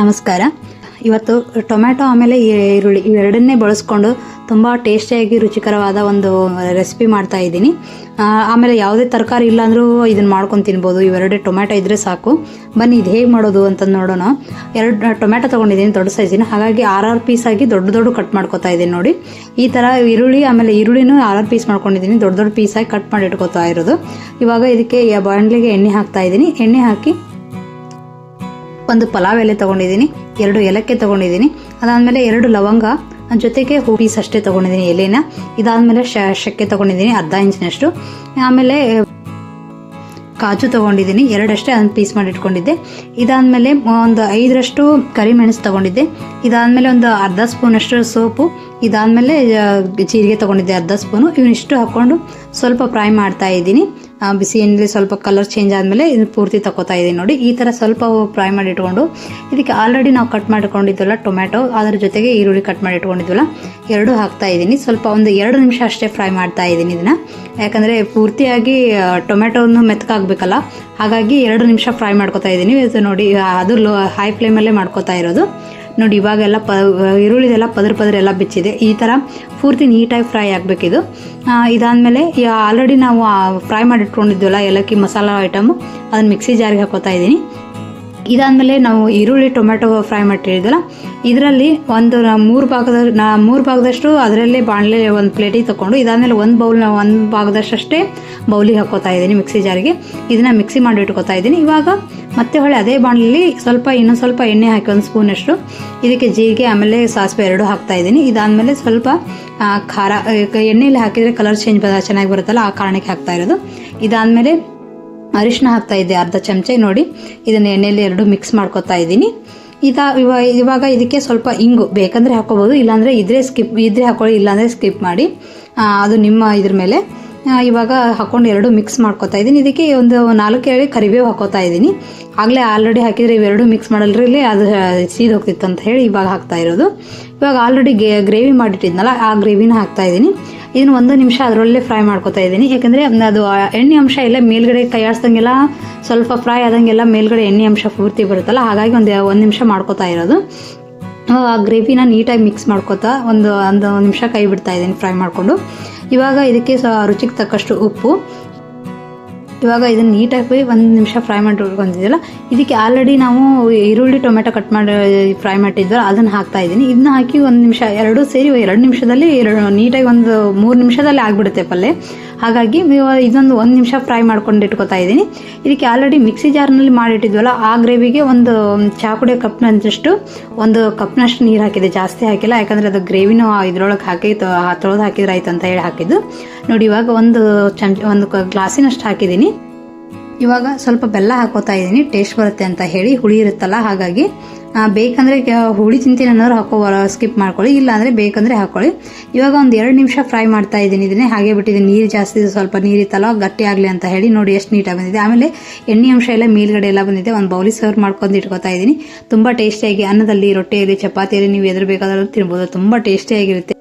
ನಮಸ್ಕಾರ. ಇವತ್ತು ಟೊಮ್ಯಾಟೊ ಆಮೇಲೆ ಈರುಳ್ಳಿ ಇವೆರಡನ್ನೇ ಬಳಸ್ಕೊಂಡು ತುಂಬ ಟೇಸ್ಟಿಯಾಗಿ ರುಚಿಕರವಾದ ಒಂದು ರೆಸಿಪಿ ಮಾಡ್ತಾ ಇದ್ದೀನಿ. ಆಮೇಲೆ ಯಾವುದೇ ತರಕಾರಿ ಇಲ್ಲಾಂದರೂ ಇದನ್ನು ಮಾಡ್ಕೊಂಡು ತಿನ್ಬೋದು. ಇವೆರಡೇ ಟೊಮ್ಯಾಟೊ ಇದ್ದರೆ ಸಾಕು. ಬನ್ನಿ ಇದು ಹೇಗೆ ಮಾಡೋದು ಅಂತ ನೋಡೋಣ. ಎರಡು ಟೊಮ್ಯಾಟೊ ತೊಗೊಂಡಿದ್ದೀನಿ, ದೊಡ್ಡ ಸೈಜಿನ ಹಾಗಾಗಿ ಆರು ಪೀಸ್ ಆಗಿ ದೊಡ್ಡ ದೊಡ್ಡ ಕಟ್ ಮಾಡ್ಕೊತಾ ಇದ್ದೀನಿ ನೋಡಿ. ಈ ಥರ ಈರುಳ್ಳಿ, ಆಮೇಲೆ ಈರುಳ್ಳಿನೂ ಆರಾರು ಪೀಸ್ ಮಾಡ್ಕೊಂಡಿದ್ದೀನಿ. ದೊಡ್ಡ ದೊಡ್ಡ ಪೀಸಾಗಿ ಕಟ್ ಮಾಡಿ ಇಟ್ಕೋತಾ ಇರೋದು. ಇವಾಗ ಇದಕ್ಕೆ ಬಾಣಲಿಗೆ ಎಣ್ಣೆ ಹಾಕ್ತಾ ಇದ್ದೀನಿ. ಎಣ್ಣೆ ಹಾಕಿ ಒಂದು ಪಲಾವ್ ಎಲೆ ತೊಗೊಂಡಿದ್ದೀನಿ, ಎರಡು ಏಲಕ್ಕಿ ತೊಗೊಂಡಿದ್ದೀನಿ, ಅದಾದಮೇಲೆ ಎರಡು ಲವಂಗ ಜೊತೆಗೆ ಹೂ ಪೀಸ್ ಅಷ್ಟೇ ತೊಗೊಂಡಿದ್ದೀನಿ ಎಲೆನ, ಇದಾದಮೇಲೆ ಶ, ಶಕ್ಕೆ ತೊಗೊಂಡಿದ್ದೀನಿ, ಅರ್ಧ ಇಂಚಿನಷ್ಟು, ಆಮೇಲೆ ಕಾಜು ತೊಗೊಂಡಿದ್ದೀನಿ, ಎರಡಷ್ಟೇ ಅದನ್ನು ಪೀಸ್ ಮಾಡಿ ಇಟ್ಕೊಂಡಿದ್ದೆ, ಇದಾದಮೇಲೆ ಒಂದು ಐದರಷ್ಟು ಕರಿಮೆಣಸು ತೊಗೊಂಡಿದ್ದೆ, ಇದಾದಮೇಲೆ ಒಂದು ಅರ್ಧ ಸ್ಪೂನಷ್ಟು ಸೋಪು, ಇದಾದಮೇಲೆ ಜೀರಿಗೆ ತೊಗೊಂಡಿದ್ದೆ ಅರ್ಧ ಸ್ಪೂನು ಇವನ್ನಿಷ್ಟು ಹಾಕ್ಕೊಂಡು ಸ್ವಲ್ಪ ಫ್ರೈ ಮಾಡ್ತಾ ಇದ್ದೀನಿ. ಬಿಸಿ ಎಣ್ಣೆಲಿ ಸ್ವಲ್ಪ ಕಲರ್ ಚೇಂಜ್ ಆದಮೇಲೆ ಇದನ್ನು ಪೂರ್ತಿ ತಗೋತಾ ಇದ್ದೀನಿ ನೋಡಿ. ಈ ಥರ ಸ್ವಲ್ಪ ಫ್ರೈ ಮಾಡಿ ಇಟ್ಕೊಂಡು, ಇದಕ್ಕೆ ಆಲ್ರೆಡಿ ನಾವು ಕಟ್ ಮಾಡಿಕೊಂಡಿದ್ವಲ್ಲ ಟೊಮ್ಯಾಟೊ ಅದರ ಜೊತೆಗೆ ಈರುಳ್ಳಿ ಕಟ್ ಮಾಡಿ ಇಟ್ಕೊಂಡಿದ್ವಲ್ಲ ಎರಡೂ ಹಾಕ್ತಾ ಇದ್ದೀನಿ ಸ್ವಲ್ಪ ಒಂದು ಎರಡು ನಿಮಿಷ ಅಷ್ಟೇ ಫ್ರೈ ಮಾಡ್ತಾ ಇದ್ದೀನಿ ಇದನ್ನು. ಯಾಕಂದರೆ ಪೂರ್ತಿಯಾಗಿ ಟೊಮ್ಯಾಟೊವನ್ನು ಮೆತ್ತಗಾಗಬೇಕಲ್ಲ ಹಾಗಾಗಿ ಎರಡು ನಿಮಿಷ ಫ್ರೈ ಮಾಡ್ಕೋತಾ ಇದ್ದೀನಿ ಇದು ನೋಡಿ ಅದು ಲೋ ಹೈ ಫ್ಲೇಮಲ್ಲೇ ಮಾಡ್ಕೋತಾ ಇರೋದು. ನೋಡಿ, ಇವಾಗೆಲ್ಲ ಪ, ಈರುಳ್ಳಿದೆಲ್ಲ ಪದ್ರ ಪದ್ರ ಎಲ್ಲ ಬಿಚ್ಚಿದೆ. ಈ ಥರ ಪೂರ್ತಿ ನೀಟಾಗಿ ಫ್ರೈ ಆಗಬೇಕಿದು. ಇದಾದಮೇಲೆ ಆಲ್ರೆಡಿ ನಾವು ಫ್ರೈ ಮಾಡಿ ಇಟ್ಕೊಂಡಿದ್ವಲ್ಲ ಏಲಕ್ಕಿ ಮಸಾಲ ಐಟಮು ಅದನ್ನು ಮಿಕ್ಸಿ ಜಾರಿಗೆ ಹಾಕೋತಾ ಇದ್ದೀನಿ. ಇದಾದಮೇಲೆ ನಾವು ಈರುಳ್ಳಿ ಟೊಮೆಟೊ ಫ್ರೈ ಮಾಡಿಟ್ಟಿದ್ವಲ್ಲ ಇದರಲ್ಲಿ ಒಂದು ಮೂರು ಭಾಗದ ನಾ ಮೂರು ಭಾಗದಷ್ಟು ಅದರಲ್ಲೇ ಬಾಣಲೆ ಒಂದು ಪ್ಲೇಟಿಗೆ ತಗೊಂಡು ಇದಾದಮೇಲೆ ಒಂದು ಬೌಲ್ನ ಒಂದು ಭಾಗದಷ್ಟೇ ಬೌಲಿಗೆ ಹಾಕೋತಾ ಇದ್ದೀನಿ ಮಿಕ್ಸಿ ಜಾರಿಗೆ ಇದನ್ನು ಮಿಕ್ಸಿ ಮಾಡಿ ಇಟ್ಕೋತಾ ಇದ್ದೀನಿ. ಇವಾಗ ಮತ್ತೆ ಹೊಳೆ ಅದೇ ಬಾಣಲೆಯಲ್ಲಿ ಸ್ವಲ್ಪ ಇನ್ನೊಂದು ಸ್ವಲ್ಪ ಎಣ್ಣೆ ಹಾಕಿ ಒಂದು ಸ್ಪೂನಷ್ಟು ಇದಕ್ಕೆ ಜೀರಿಗೆ, ಆಮೇಲೆ ಸಾಸಿವೆ ಎರಡು ಹಾಕ್ತಾ ಇದ್ದೀನಿ. ಇದಾದಮೇಲೆ ಸ್ವಲ್ಪ ಖಾರ ಎಣ್ಣೆಯಲ್ಲಿ ಹಾಕಿದರೆ ಕಲರ್ ಚೇಂಜ್ ಬರ ಚೆನ್ನಾಗಿ ಬರುತ್ತಲ್ಲ, ಆ ಕಾರಣಕ್ಕೆ ಹಾಕ್ತಾ ಇರೋದು. ಇದಾದಮೇಲೆ ಅರಿಶಿನ ಹಾಕ್ತಾ ಇದ್ದೆ ಅರ್ಧ ಚಮಚ. ನೋಡಿ, ಇದನ್ನು ಎಣ್ಣೆಯಲ್ಲಿ ಎರಡು ಮಿಕ್ಸ್ ಮಾಡ್ಕೊತಾ ಇದ್ದೀನಿ. ಇದ ಇವಾಗ ಇದಕ್ಕೆ ಸ್ವಲ್ಪ ಇಂಗು ಬೇಕಂದರೆ ಹಾಕೋಬೋದು, ಇಲ್ಲಾಂದರೆ ಇದ್ರೆ ಸ್ಕಿಪ್ ಇದ್ರೆ ಹಾಕೊಳ್ಳಿ, ಇಲ್ಲಾಂದರೆ ಸ್ಕಿಪ್ ಮಾಡಿ ಅದು ನಿಮ್ಮ ಇದ್ರ ಮೇಲೆ. ಇವಾಗ ಹಾಕ್ಕೊಂಡು ಎರಡು ಮಿಕ್ಸ್ ಮಾಡ್ಕೊತಾ ಇದ್ದೀನಿ. ಇದಕ್ಕೆ ಒಂದು ನಾಲ್ಕು ಎಳೆ ಕರಿಬೇವು ಹಾಕೋತಾ ಇದ್ದೀನಿ. ಆಗಲೇ ಆಲ್ರೆಡಿ ಹಾಕಿದರೆ ಇವೆರಡು ಮಿಕ್ಸ್ ಮಾಡಲ್ರಿ ಇಲ್ಲಿ ಅದು ಸೀದ್ ಹೋಗ್ತಿತ್ತು ಅಂತ ಹೇಳಿ ಇವಾಗ ಹಾಕ್ತಾ ಇರೋದು. ಇವಾಗ ಆಲ್ರೆಡಿ ಗ್ರೇವಿ ಮಾಡಿಟ್ಟಿದ್ನಲ್ಲ, ಆ ಗ್ರೇವಿನ ಹಾಕ್ತಾ ಇದ್ದೀನಿ. ಇದನ್ನು ಒಂದು ನಿಮಿಷ ಅದರಲ್ಲೇ ಫ್ರೈ ಮಾಡ್ಕೊತಾ ಇದ್ದೀನಿ. ಯಾಕೆಂದರೆ ಅದು ಎಣ್ಣೆ ಅಂಶ ಎಲ್ಲ ಮೇಲ್ಗಡೆ ಕೈ ಸ್ವಲ್ಪ ಫ್ರೈ ಆದಂಗೆಲ್ಲ ಮೇಲ್ಗಡೆ ಎಣ್ಣೆ ಅಂಶ ಪೂರ್ತಿ ಬರುತ್ತಲ್ಲ, ಹಾಗಾಗಿ ಒಂದು ಒಂದು ನಿಮಿಷ ಮಾಡ್ಕೊತಾ ಇರೋದು. ಆ ಗ್ರೇವಿನ ನೀಟಾಗಿ ಮಿಕ್ಸ್ ಮಾಡ್ಕೊತಾ ಒಂದು ಒಂದು ನಿಮಿಷ ಕೈ ಬಿಡ್ತಾ ಇದ್ದೀನಿ ಫ್ರೈ ಮಾಡಿಕೊಂಡು. ಇವಾಗ ಇದಕ್ಕೆ ಸಾ ರುಚಿಗೆ ತಕ್ಕಷ್ಟು ಉಪ್ಪು. ಇವಾಗ ಇದನ್ನು ನೀಟಾಗಿ ಒಂದು ನಿಮಿಷ ಫ್ರೈ ಮಾಡಿ ಇದಕ್ಕೆ ಆಲ್ರೆಡಿ ನಾವು ಈರುಳ್ಳಿ, ಟೊಮೆಟೊ ಕಟ್ ಮಾಡಿ ಫ್ರೈ ಮಾಡಿದ್ವಲ್ಲ ಅದನ್ನು ಹಾಕ್ತಾ ಇದ್ದೀನಿ. ಇದನ್ನ ಹಾಕಿ ಒಂದು ನಿಮಿಷ, ಎರಡೂ ಸೇರಿ ಎರಡು ನಿಮಿಷದಲ್ಲಿ ನೀಟಾಗಿ ಒಂದು ಮೂರು ನಿಮಿಷದಲ್ಲಿ ಆಗಿಬಿಡುತ್ತೆ ಪಲ್ಲೆ. ಹಾಗಾಗಿ ಇದೊಂದು ಒಂದು ನಿಮಿಷ ಫ್ರೈ ಮಾಡ್ಕೊಂಡು ಇಟ್ಕೊತಾ ಇದ್ದೀನಿ. ಇದಕ್ಕೆ ಆಲ್ರೆಡಿ ಮಿಕ್ಸಿ ಜಾರ್ನಲ್ಲಿ ಮಾಡಿಟ್ಟಿದ್ವಲ್ಲ, ಆ ಗ್ರೇವಿಗೆ ಒಂದು ಚಾಕುಡೆ ಕಪ್ನಷ್ಟು ಒಂದು ಕಪ್ನಷ್ಟು ನೀರು ಹಾಕಿದೆ, ಜಾಸ್ತಿ ಹಾಕಿಲ್ಲ, ಯಾಕಂದರೆ ಅದು ಗ್ರೇವಿನೂ ಇದ್ರೊಳಗೆ ಹಾಕಿ, ತೊಳೆದು ಹಾಕಿದ್ರೆ ಆಯ್ತು ಅಂತ ಹೇಳಿ ಹಾಕಿದ್ದು. ನೋಡಿ, ಇವಾಗ ಒಂದು ಚಮಚ, ಒಂದು ಗ್ಲಾಸಿನಷ್ಟು ಹಾಕಿದ್ದೀನಿ. ಇವಾಗ ಸ್ವಲ್ಪ ಬೆಲ್ಲ ಹಾಕೋತಾ ಇದ್ದೀನಿ ಟೇಸ್ಟ್ ಬರುತ್ತೆ ಅಂತ ಹೇಳಿ ಹುಳಿ ಇರುತ್ತಲ್ಲ, ಹಾಗಾಗಿ ಬೇಕಂದರೆ ಹುಳಿ ತಿಂತೀನಿ ಅನ್ನೋರು ಹಾಕೋ ಸ್ಕಿಪ್ ಮಾಡ್ಕೊಳ್ಳಿ, ಇಲ್ಲಾಂದರೆ ಬೇಕಂದರೆ ಹಾಕ್ಕೊಳ್ಳಿ ಇವಾಗ ಒಂದು ಎರಡು ನಿಮಿಷ ಫ್ರೈ ಮಾಡ್ತಾ ಇದ್ದೀನಿ, ಇದನ್ನೇ ಹಾಗೆ ಬಿಟ್ಟಿದ್ದೀನಿ, ನೀರು ಜಾಸ್ತಿ ಸ್ವಲ್ಪ ನೀರಿತ್ತಲ್ಲ ಗಟ್ಟಿ ಆಗಲಿ ಅಂತ ಹೇಳಿ ನೋಡಿ ಎಷ್ಟು ನೀಟಾಗಿ ಬಂದಿದೆ. ಆಮೇಲೆ ಎಣ್ಣೆ ಅಂಶ ಎಲ್ಲ ಮೇಲ್ಗಡೆ ಎಲ್ಲ ಬಂದಿದೆ, ಒಂದು ಬೌಲಿ ಸರ್ವ್ ಮಾಡ್ಕೊಂಡು ಇಟ್ಕೊತಾ ಇದ್ದೀನಿ. ತುಂಬ ಟೇಸ್ಟಿಯಾಗಿ ಅನ್ನದಲ್ಲಿ, ರೊಟ್ಟಿಯಲ್ಲಿ, ಚಪಾತಿಯಲ್ಲಿ ನೀವು ಎದುರು ಬೇಕಾದರೂ ತಿನ್ಬೋದು, ತುಂಬ ಟೇಸ್ಟಿಯಾಗಿರುತ್ತೆ